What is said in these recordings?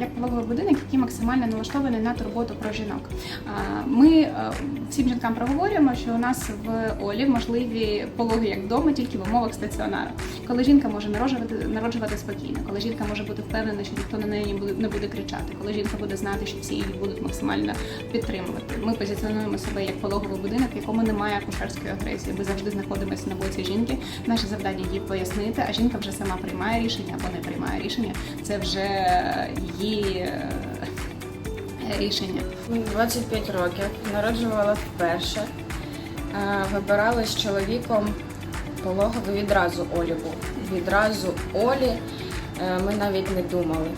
як пологовий будинок, який максимально налаштований на турботу про жінок. Е, Ми е, всім жінкам проговорюємо, що у нас в Олі можливі пологи як вдома, тільки в умовах стаціонару. Коли жінка може народжувати, народжувати спокійно, коли жінка може бути впевнена, що ніхто на неї не буде, кричати, коли жінка буде знати, що всі її будуть максимально підтримувати. Ми позиціонуємо себе як пологовий будинок, в якому немає акушерської агресії. Ми завжди знаходимося на боці жінки. Наше завдання їй пояснити, а жінка вже сама приймає рішення або не приймає рішення. Це вже її е, рішення. 25 років, народжувала вперше. Е, Вибирали з чоловіком пологовий відразу Олі. Відразу Олі е, ми навіть не думали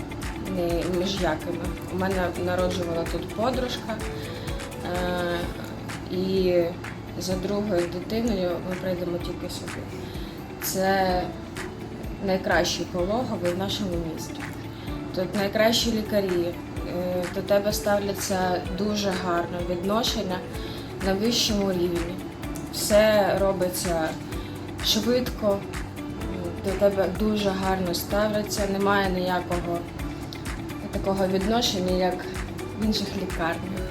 між якими. У мене народжувала тут подружка. І за другою дитиною ми прийдемо тільки сюди. Це найкращий пологовий в нашому місті. Тут найкращі лікарі, е, до тебе ставляться дуже гарно відношення на вищому рівні. Все робиться швидко, до тебе дуже гарно ставляться, немає ніякого такого відношення, як в інших лікарнях.